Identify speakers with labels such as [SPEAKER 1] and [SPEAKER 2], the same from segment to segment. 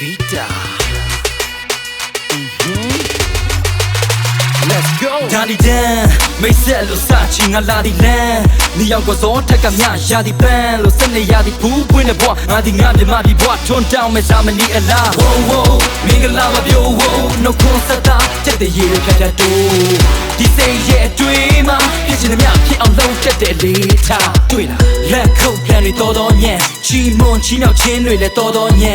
[SPEAKER 1] Vita Let's go ဒါဒီတန်မိတ်ဆက်လို့စချင်ငါလာဒီလန်နေရောက်ကစောထက်ကမြရာဒီပန်လို့စနေရာဒီဘူးပွင့်တဲ့ဘွားငါဒီငါမြမဒီဘွားထွန်းတောင်းမဲ့ဇာမနီအလား Whoa whoa မင်္ဂလာမပြော Whoa နှုတ်ခွန်းဆက်တာချက်တဲ့ရေတွေဖြတ်ဖြတ်တိုးဒီစိတ်ရဲ့အတွေ့မှာဖြစ်ချင်တဲ့မြဖြစ်အောင်လုံးတက်တဲ့လေးထားတွေ့လားလက်ခုပ်ပြန်တွေတော်တော်ညံချီမွန်ချီနောက်ချင်းတွေလည်းတော်တော်ညံ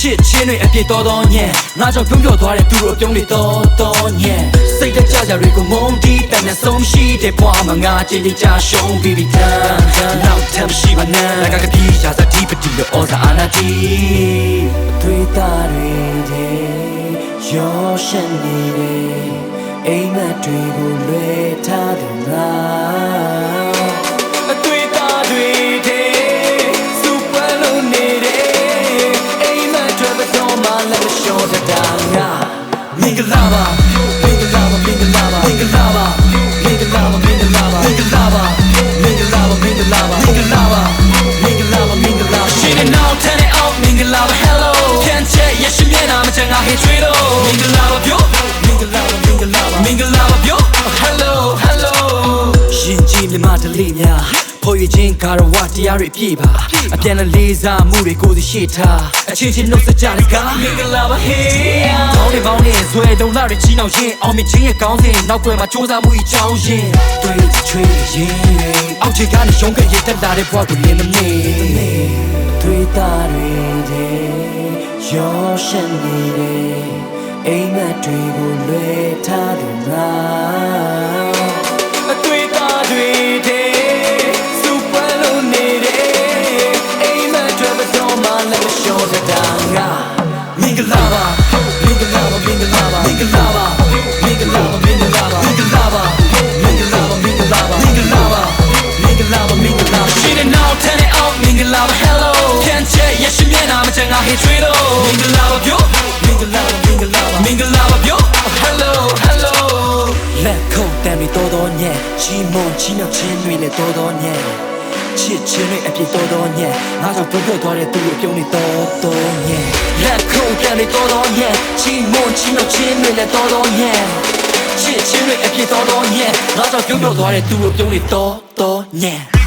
[SPEAKER 1] ချစ်ချင်းတွေအပြည့်တော်တော်ညံ့ငါကြောင့်ပြုံးပြောသွားတဲ့သူတို့အပြုံးတွေတော်တော်ညံ့စိတ်တကြကြတွေကိုမုန်းတီးတန်နဲ့ဆုံးရှိတဲ့ဘွားမှာငါချင်းချင်းချရှုံးပြီးပြီတန်နောက်ထပ်ရှိပါနဲ့လက်ကကတိရာဇတိပတိလို့ဩဇာအာနာတိတွေ့တာတွေတဲ့ရောရှင်နေတယ်အိမ်မက်တွေကိုလွဲထားတယ်ငါ င်္ဂလာပါမင်္ဂလာပါမင်္ဂလာပါမင်္ဂလာပါမင်္ဂလာပါမင်္ဂလာပါမင်္ဂလာပါမင်္ဂလာပါမင်္ဂလာပါမင်္ဂလာပါမင်္ဂလာပါမင်္ဂလာပါရှင်နဲ့နောက်ထပ်နဲ့အောက်မင်္ဂလာပါ hello ပြန်ချက်ရရှိမျက်နှာမချင်ငါဟေ့ချွေးတော့မင်္ဂလာပါပြောမင်္ဂလာပါမင်္ဂလာပါမင်္ဂလာပါပြော hello hello ရှင်ကြီးမြမတလေးများ ဖော်ရခြင်းကာရဝတရားတွေပြည့်ပါအပြန်အလေးစားမှုတွေကိုသိရှိထားအချင်းချင်းနှုတ်ဆက်ကြတဲ့ကမင်္ဂလာပါဟေးကောင်းနေပေါင်းနေဆွဲတုံလာတွေကြီးနောက်ရင်အောင်မြင်ခြင်းရဲ့ကောင်းစဉ်နောက်ွယ်မှာစူးစမ်းမှုအကြောင်းရင်းတွေ့ချွေးရင်အောက်ခြေကနေရုံးခဲ့ရတက်လာတဲ့ဘဝကိုလင်းမနေတွေ့တာတွေတဲ့ရောရှင်နေတယ်အိမ်မက်တွေကိုလွဲထားတယ်ငါ ချစ်ချင်းနဲ့အပြည့်တော်တော်ညငါတို့တို့ပြောတော်တဲ့သူ့ရဲ့ပြုံးနေတော်တော်ည Let go ပ်တန်တွေတော်တော်ညံ့ချီမွန်ချီမြောက်ချင်းတွေလည်းတော်တော်ညံ့ချစ်ချင်းတွေအပြည့်တော်တော်ညံ့ငါကြောင့်ပြုံးပြသွားတဲ့သူ့ရဲ့ပြုံးတွေတော်တော်ညံ့